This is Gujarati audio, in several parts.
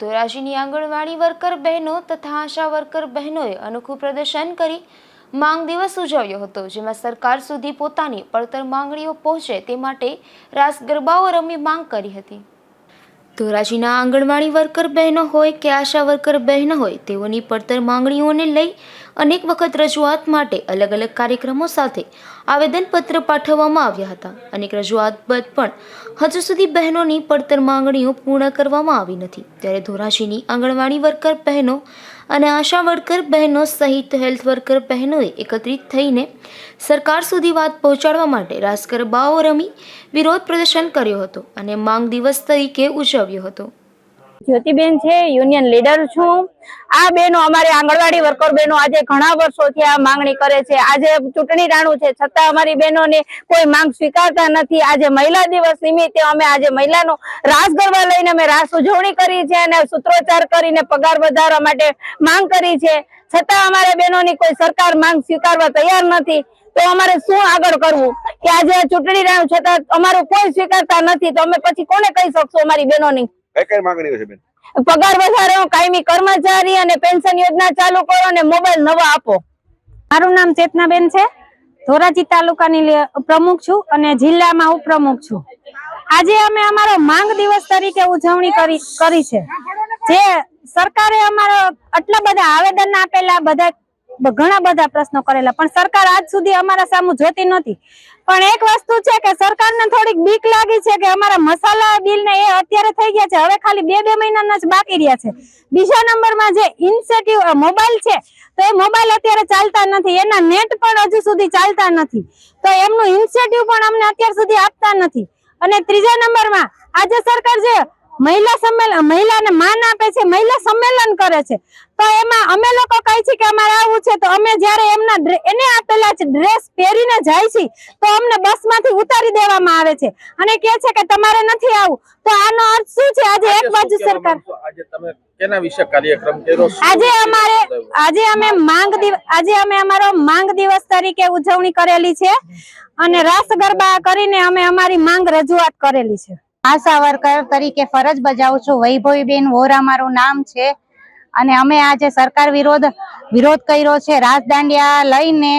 ધોરાજીની આંગણવાડી વર્કર બહેનો તથા આશા વર્કર બહેનોએ અનોખું પ્રદર્શન કરી માંગ દિવસ ઉજવ્યો હતો, જેમાં સરકાર સુધી પોતાની પડતર માંગણીઓ પહોંચે તે માટે રાસ ગરબાઓ રમી માંગ કરી હતી. ધોરાજીના આંગણવાડી વર્કર બહેનો હોય કે આશા વર્કર બહેનો હોય, તેઓની પડતર માંગણીઓને લઈ અનેક વખત રજૂઆત માટે અલગ અલગ કાર્યક્રમો સાથે આવેદનપત્ર પાઠવવામાં આવ્યા હતા. અનેક રજૂઆત બાદ પણ હજુ સુધી બહેનોની પડતર માંગણીઓ પૂર્ણ કરવામાં આવી નથી. ત્યારે ધોરાજીની આંગણવાડી વર્કર બહેનો અને આશા વર્કર બહેનો સહિત હેલ્થ વર્કર બહેનોએ એકત્રિત થઈને સરકાર સુધી વાત પહોંચાડવા માટે રાસકર બાઓ રમી વિરોધ પ્રદર્શન કર્યો હતો અને માંગ દિવસ તરીકે ઉજવ્યો હતું. જ્યોતિબેન છે યુનિયન લીડર છું. આ બેનો અમારે આંગણવાડી વર્કર બેનો આજે ઘણા વર્ષોથી આ માંગણી કરે છે. આજે ચૂંટણી રાણું છે, છતાં અમારી બહેનોને કોઈ માંગ સ્વીકારતા નથી. આજે મહિલા દિવસ નિમિત્તે અમે આજે મહિલાનો રાસ ગરબા લઈને અમે રાસ ઉજવણી કરી છે અને સૂત્રોચ્ચાર કરીને પગાર વધારવા માટે માંગ કરી છે. છતાં અમારે બહેનોની કોઈ સરકાર માંગ સ્વીકારવા તૈયાર નથી. તો અમારે શું આગળ કરવું? કે આજે ચૂંટણી રાણું છતાં અમારો કોઈ સ્વીકારતા નથી તો અમે પછી કોને કહી શકશું અમારી બહેનોની? કઈ કઈ માંગણીઓ છે બેન? પગાર વધારો કાયમી કર્મચારી અને પેન્શન યોજના ચાલુ કરો અને મોબાઈલ નવા આપો. મારું નામ ચેતનાબેન છે. ધોરાજી તાલુકાની પ્રમુખ છું અને જિલ્લામાં ઉપપ્રમુખ છું. આજે અમે અમારો માંગ દિવસ તરીકે ઉજવણી કરી કરી છે. જે સરકારે અમારો આટલા બધા આવેદન આપેલા બધા ઘણા બધા પ્રશ્નો કરેલા. પણ સરકાર આજ સુધી અમારા સામુ જોતી નથી પણ એક વસ્તુ છે કે સરકારને થોડીક બીક લાગી છે કે અમારા મસાલા બિલ ને એ અત્યારે થઈ ગયા છે. હવે ખાલી બે બે મહિનાના જ બાકી રહ્યા છે. બીજા નંબરમાં જે ઇન્સેટિવ મોબાઈલ છે, તો એ મોબાઈલ અત્યારે ચાલતા નથી. એના નેટ પણ હજુ સુધી ચાલતા નથી. તો એમનું ઇન્સેટિવ પણ અમને અત્યાર સુધી આપતા નથી. અને ત્રીજા નંબરમાં આજે સરકાર જે મહિલા સંમેલન મહિલાને માન આપે છે મહિલા સંમેલન કરે છે. તો એમાં અમે લોકો કહી છે કે અમારે આવું છે તો અમે જ્યારે એમના એને આપેલા છે ડ્રેસ પહેરીને જાય છે તો અમને બસમાંથી ઉતારી દેવામાં આવે છે. અને કહે છે કે તમારે નથી આવું. તો આનો અર્થ શું છે? આજે એક બાજુ સરકાર આજે તમે કેના વિશે કાર્યક્રમ કર્યો? આજે અમારે આજે અમે માંગ આજે અમે અમારો માંગ દિવસ તરીકે ઉજવણી કરેલી છે. અને રાસ ગરબા કરીને અમે અમારી માંગ રજૂઆત કરેલી છે. આશા સાવરકર તરીકે ફરજ બજાવું છું. વૈભવીબેન વોરા મારું નામ છે અને અમે આજે સરકાર વિરોધ વિરોધ કર્યો છે. રાજદાંડિયા લઈને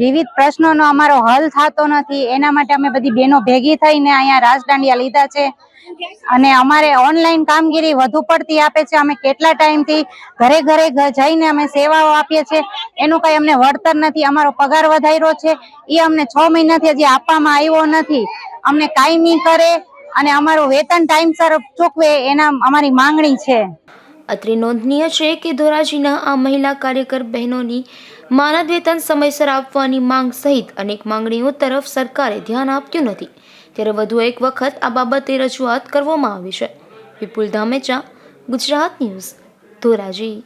વિવિધ પ્રશ્નોનો અમારો હલ થતો નથી. એના માટે અમે બધી બહેનો ભેગી થઈને અહીંયા રાજદાંડિયા લીધા છે. અને અમારે ઓનલાઈન કામગીરી વધુ પડતી આપે છે. અમે કેટલા ટાઈમથી ઘરે ઘરે જઈને અમે સેવાઓ આપીએ છીએ. એનું કઈ અમને વળતર નથી. અમારો પગાર વધાર્યો છે. એ અમને છ મહિનાથી હજી આપવામાં આવ્યો નથી. અમને કાયમી કરે અને અમારું વેતન ટાઈમસર ચૂકવે એના અમારી માંગણી છે. અત્રે નોંધનીય છે કે ધોરાજીના આ મહિલા કાર્યકર બહેનોની માનદ વેતન સમયસર આપવાની માંગ સહિત અનેક માંગણીઓ તરફ સરકારે ધ્યાન આપ્યું નથી. ત્યારે વધુ એક વખત આ બાબતે રજૂઆત કરવામાં આવી છે. વિપુલ ધામેચા, ગુજરાત ન્યૂઝ, ધોરાજી.